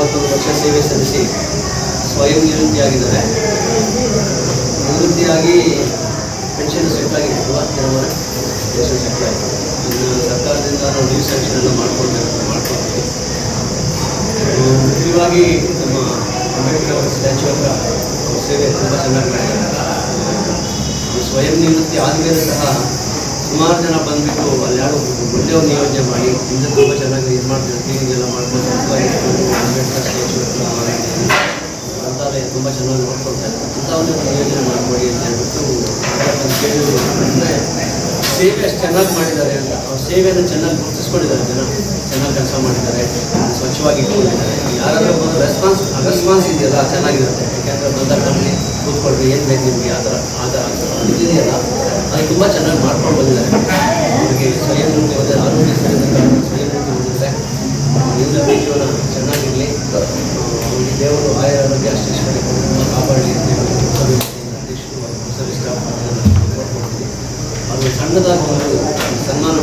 ಮೂವತ್ತೊಂದು ವರ್ಷ ಸೇವೆ ಸಲ್ಲಿಸಿ ಸ್ವಯಂ ನಿವೃತ್ತಿಯಾಗಿದ್ದಾರೆ. ನಿವೃತ್ತಿಯಾಗಿ ಪೆನ್ಷನ್ ಸೆಟ್ ಆಗಿತ್ತು ಕೆಲವರು ಪೆನ್ಷನ್ ಸೆಟ್ಲ್ ಆಯಿತು ಇನ್ನು ಸರ್ಕಾರದಿಂದ ನಾವು ಸ್ಯಾಂಕ್ಷನ್ ಎಲ್ಲ ಮಾಡ್ಕೊಳ್ಬೇಕು ಮಾಡ್ಕೊಳ್ತೀವಿ. ಮುಖ್ಯವಾಗಿ ನಮ್ಮ ಅಂಬೇಡ್ಕರ್ ಅವರ ಸ್ಟ್ಯಾಚ್ಯೂ ಹತ್ರ ಸೇವೆ ತುಂಬ ಚೆನ್ನಾಗಿ ಮಾಡಿದ್ದಾರೆ ಸ್ವಯಂ ನಿವೃತ್ತಿ ಆದಮೇಲೆ ಸಹ ಸುಮಾರು ಜನ ಬಂದುಬಿಟ್ಟು ಅಲ್ಲಿ ಯಾರು ಒಳ್ಳೆಯವ್ರು ನಿಯೋಜನೆ ಮಾಡಿ ಇಂದ ತುಂಬ ಚೆನ್ನಾಗಿ ಇದು ಮಾಡ್ತಾರೆ ಕ್ಲೀನಿಂಗ್ ಎಲ್ಲ ಮಾಡ್ಕೊಂಡು ತುಂಬ ಇಟ್ಕೊಂಡು ಅಂಬೇಡ್ಕರ್ ಸ್ಟ್ಯಾಚ್ಯೂ ಹತ್ರ ಗ್ರಂಥಾಲಯ ತುಂಬ ಚೆನ್ನಾಗಿ ಒಂದು ನಿಯೋಜನೆ ಮಾಡಿಕೊಡಿ ಅಂತ ಹೇಳ್ಬಿಟ್ಟು ಒಂದು ಸೇವೆ ಅಷ್ಟು ಚೆನ್ನಾಗಿ ಮಾಡಿದ್ದಾರೆ ಅಂತ. ಅವ್ರ ಸೇವೆಯನ್ನು ಚೆನ್ನಾಗಿ ಗುರುತಿಸ್ಕೊಂಡಿದ್ದಾರೆ ಜನ. ಚೆನ್ನಾಗಿ ಕೆಲಸ ಮಾಡಿದ್ದಾರೆ. ಸ್ವಚ್ಛವಾಗಿ ಇಟ್ಕೊಂಡಿದ್ದಾರೆ ಯಾರಾದರೂ ಬಂದು ರೆಸ್ಪಾನ್ಸ್ ರೆಸ್ಪಾನ್ಸ್ ಇದೆಯಲ್ಲ ಚೆನ್ನಾಗಿರುತ್ತೆ. ಯಾಕೆಂದರೆ ಬಂದಾಗ ಬನ್ನಿ ಕೂತ್ಕೊಳ್ರಿ ಏನು ಬೇಕು ನಿಮಗೆ, ಆ ಥರ ಆ ಥರ ಇದೆಯಲ್ಲ, ಅದು ತುಂಬ ಚೆನ್ನಾಗಿ ಮಾಡ್ಕೊಂಡು ಬಂದಿದ್ದಾರೆ. ಅವ್ರಿಗೆ ಸ್ವಯಂ ಆರೋಗ್ಯ ಸರಿಯಿಂದ ಸ್ವಯಂ ನೃತ್ಯ ಹೊಂದಿದ್ರೆ ನಿವೃತ್ತಿ ಜೀವನ ಚೆನ್ನಾಗಿರಲಿ ಅವರಿಗೆ ದೇವರು ಆಯ ಆರೋಗ್ಯ ಅಷ್ಟೇ ಕಾಪಾಡಲಿ ಅಂತ ಹೇಳಿ ಹೊಸ ಅಧ್ಯಕ್ಷರು ಹೊಸ ಸ್ಟಾಫ್ ಕೋರ್ಕೊಡ್ತೀನಿ ಸಣ್ಣದಾಗಿ ಒಂದು ಸನ್ಮಾನ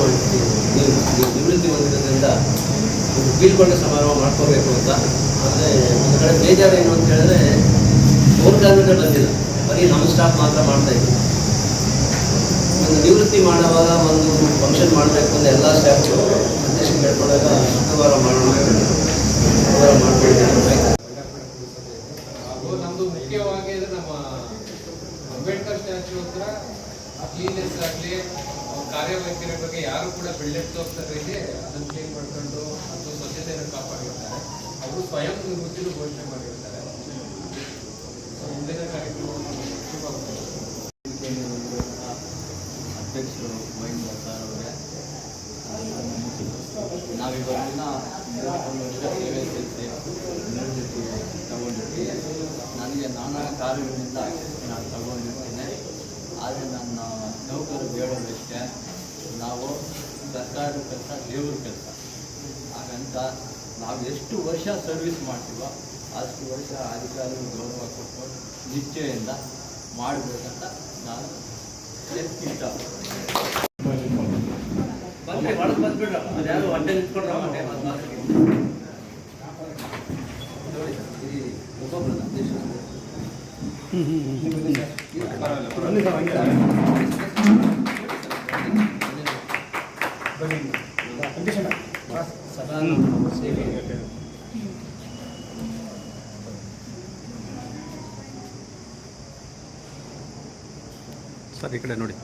ನೀವು ನೀವು ನಿವೃತ್ತಿ ಹೊಂದಿರೋದ್ರಿಂದ ಒಂದು ಬೀಳ್ಕೊಂಡ ಸಮಾರಂಭ ಮಾಡ್ಕೋಬೇಕು ಅಂತ. ಆದರೆ ಒಂದು ಕಡೆ ಬೇಜಾರು ಏನು ಅಂತ ಹೇಳಿದ್ರೆ ಮೂರು ಬಂದಿಲ್ಲ. ಬರೀ ನಮ್ಮ ಸ್ಟಾಫ್ ಮಾತ್ರ ಮಾಡ್ತಾ ಇದ್ದೀವಿ ಒಂದು ನಿವೃತ್ತಿ ಮಾಡುವಾಗ ಒಂದು ಫಂಕ್ಷನ್ ಮಾಡಬೇಕು ಅಂತ ಎಲ್ಲ ಸ್ಟಾಫ್ ಅಧ್ಯಕ್ಷ ಕೇಳ್ಕೊಂಡಾಗ ಶುಕ್ರವಾರ ಮಾಡೋಣ ಶುಕ್ರವಾರ ಮಾಡ್ಕೊಳ್ತೀನಿ ನಮ್ದು ಮುಖ್ಯವಾಗಿ ಅಂದ್ರೆ ನಮ್ಮ ಅಂಬೇಡ್ಕರ್ ಸ್ಟ್ಯಾಚು ಹತ್ರ ಕ್ಲೀನೆಸ್ ಆಗಲಿ ಕಾರ್ಯವೈಖರಿ ಬಗ್ಗೆ ಯಾರು ಕೂಡ ಬೆಳ್ಳೆಟ್ಟು ಹೋಗ್ತಾರೆ ಇಲ್ಲಿ ಅದನ್ನು ಕ್ಲೀನ್ ಮಾಡ್ಕೊಂಡು ಅದು ಸ್ವಚ್ಛತೆಯನ್ನು ಕಾಪಾಡಿರ್ತಾರೆ. ಅವರು ಸ್ವಯಂ ನಿವೃತ್ತಿನೂ ಘೋಷಣೆ ಮಾಡಿರ್ತಾರೆ. ಮುಂದಿನ ಕಾರ್ಯಕ್ರಮ ಶುಭ ಅಧ್ಯಕ್ಷರು ಮಹಿಂದ್ರ ಸರ್ ಅವರೇ. ನಾವಿವತ್ತಿನ ಮೂವತ್ತೊಂದು ಸೇವೆ ಸಲ್ಲಿಸಿ ತಗೊಂಡಿದ್ವಿ ನನಗೆ ನಾನಾ ಕಾರಣಗಳಿಂದ ನಾನು ತಗೊಂಡಿರ್ತೇನೆ ಆದರೆ ನನ್ನ ಹೇಳೋದಷ್ಟೇ ನಾವು ಸರ್ಕಾರದ ಕೆಲಸ ದೇವ್ರ ಕೆಲಸ. ಹಾಗಂತ ನಾವು ಎಷ್ಟು ವರ್ಷ ಸರ್ವಿಸ್ ಮಾಡ್ತೀವೋ ಅಷ್ಟು ವರ್ಷ ಅಧಿಕಾರಿಗಳು ಗೌರವ ಕೊಟ್ಟು ನಿಶ್ಚಯದಿಂದ ಮಾಡಬೇಕಂತ ನಾನು ಇಷ್ಟಪಡ್ತೀನಿ. ಸದಾ ಸರ್ ಈ ಕಡೆ ನೋಡಿ.